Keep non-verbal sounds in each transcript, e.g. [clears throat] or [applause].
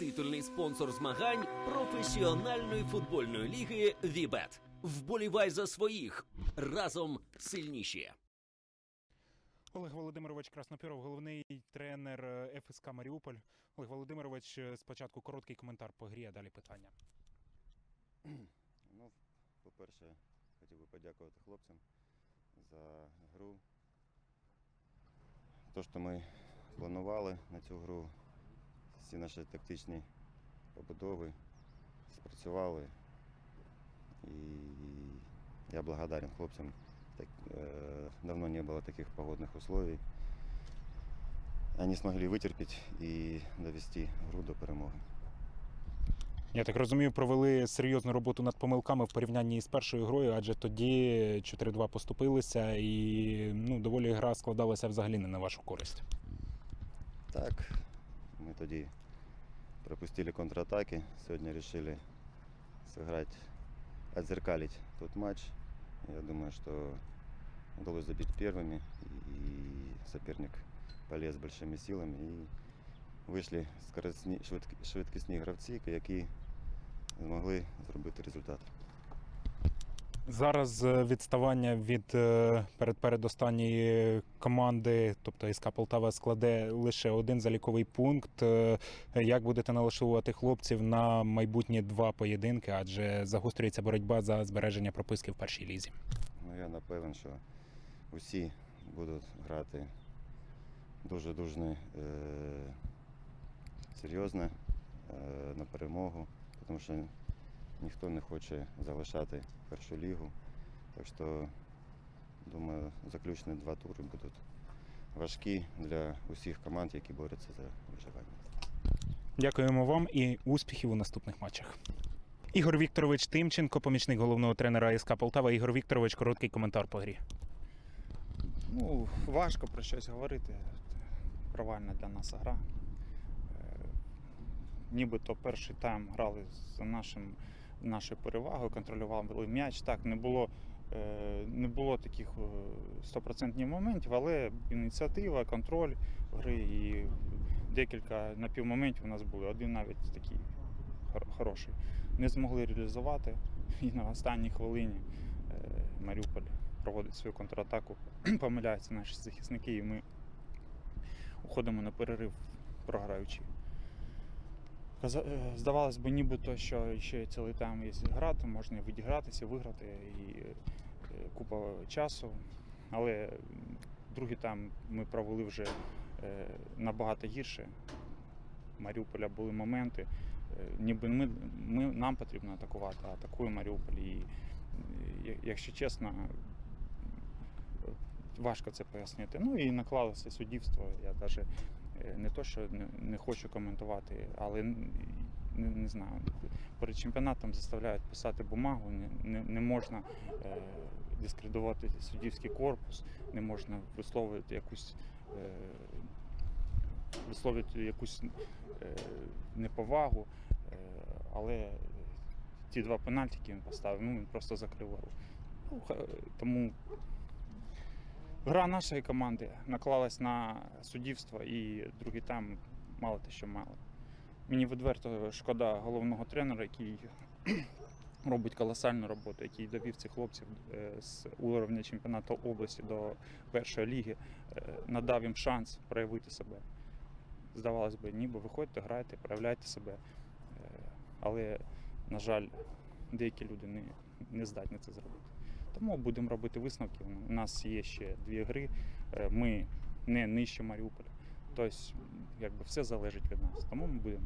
титульний спонсор змагань професіональної футбольної ліги Вібет. Вболівай за своїх разом сильніші. Олег Володимирович Краснопіров, головний тренер е, ФСК Маріуполь. Олег Володимирович, е, спочатку короткий коментар по грі, а далі питання. Ну, по-перше, хотів би подякувати хлопцям за гру. То, що ми планували на цю гру, всі наші тактичні побудови спрацювали. І я благодарен хлопцям. Так, э, давно не было таких погодных условий. Они смогли вытерпеть и довести гру до перемоги. Я так розумію, провели серйозну роботу над помилками в порівнянні з першою грою, адже тоді 4-2 поступилися, і ну, доволі гра складалася взагалі не на вашу користь. Так, мы тоді пропустили контратаки. Сегодня решили сыграть, отзеркалить тот матч. Я думаю, что удалось забить первыми, и соперник полез большими силами. И вийшли швидкісні гравці, які змогли зробити результат. Зараз е, відставання від е, перед передостанньої команди, тобто СК Полтава, складе лише один заліковий пункт. Е, Як будете налаштовувати хлопців на майбутні два поєдинки, адже загострюється боротьба за збереження прописки в першій лізі? Ну, я напевен, що усі будуть грати дуже-дуже е, серйозно на перемогу, тому що ніхто не хоче залишати першу лігу. Так що, думаю, заключні два тури будуть важкі для усіх команд, які борються за виживання. Дякуємо вам і успіхів у наступних матчах. Ігор Вікторович Тимченко, помічник головного тренера СК Полтава. Ігор Вікторович, короткий коментар по грі. Ну, важко про щось говорити. Провальна для нас гра. Е, Нібито перший тайм грали за нашим, нашою перевагою, контролювали м'яч. Так, не було, е, не було таких е, стопроцентних моментів, але ініціатива, контроль гри і декілька напівмоментів у нас були. Один навіть такий хороший. Не змогли реалізувати. І на останній хвилині е, Маріуполь проводить свою контратаку [clears throat] помиляються наші захисники, і ми уходимо на перерив, програючи. Е, Здавалось би, нібито, що ще цілий тайм є грати, можна відігратися, виграти і е, купа часу. Але другий тайм ми провели вже е, набагато гірше. Маріуполя були моменти, ніби ми, ми, нам потрібно атакувати, атакує Маріуполь. І, якщо чесно, важко це пояснити. Ну і наклалося суддівство. Я навіть не то, що не, хочу коментувати, але не, не знаю. Перед чемпіонатом заставляють писати бумагу, не, не, не можна е, дискредитувати суддівський корпус, не можна висловлювати якусь. Е, висловлювати якусь е, неповагу, е, але ті два пенальті, які він поставив, ну він просто закрив гру. Ну, тому Гра нашої команди наклалась на суддівство і другий тайм мало те, що мало. Мені відверто шкода головного тренера, який [clears throat] робить колосальну роботу, який довів цих хлопців е, з уровня чемпіонату області до першої ліги, е, надав їм шанс проявити себе. Здавалось би, ніби виходьте, грайте, проявляйте себе. Е, Але, на жаль, деякі люди не, не здатні це зробити. Тому будемо робити висновки. У нас є ще дві гри. Е, Ми не нижче Маріуполя. Тобто, якби все залежить від нас. Тому ми будемо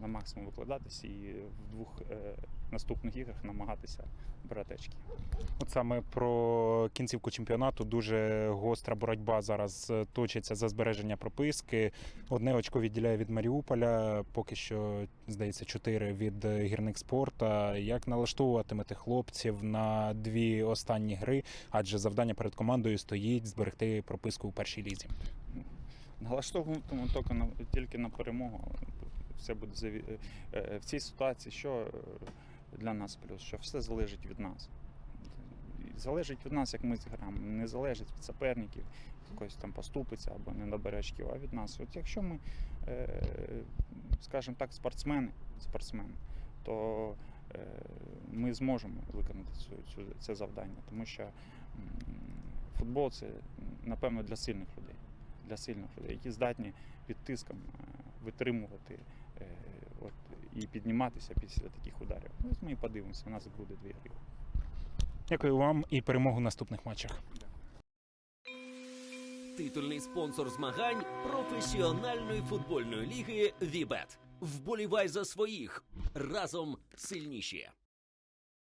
на максимум викладатися і в двох е, наступних іграх намагатися брати очки. От саме про кінцівку чемпіонату дуже гостра боротьба зараз е, точиться за збереження прописки. Одне очко відділяє від Маріуполя, поки що, здається, чотири від е, гірник спорта. Як налаштовуватимете хлопців на дві останні гри? Адже завдання перед командою стоїть зберегти прописку у першій лізі. Налаштовуємо тільки на, тільки на перемогу. Все буде е, е, в цій ситуації, що е, для нас плюс, що все залежить від нас. Залежить від нас, як ми зіграємо, не залежить від суперників, хтось там поступиться або не набере очків, а від нас. От якщо ми, скажімо так, спортсмени, спортсмени, то ми зможемо виконати цю, це завдання, тому що футбол це напевно для сильних людей, для сильних людей, які здатні під тиском витримувати і підніматися після таких ударів. Ну, Ось ми і подивимося, у нас буде дві гри. Дякую вам і перемогу в наступних матчах. Титульний спонсор змагань професіональної футбольної ліги Вібет. Вболівай за своїх разом сильніші.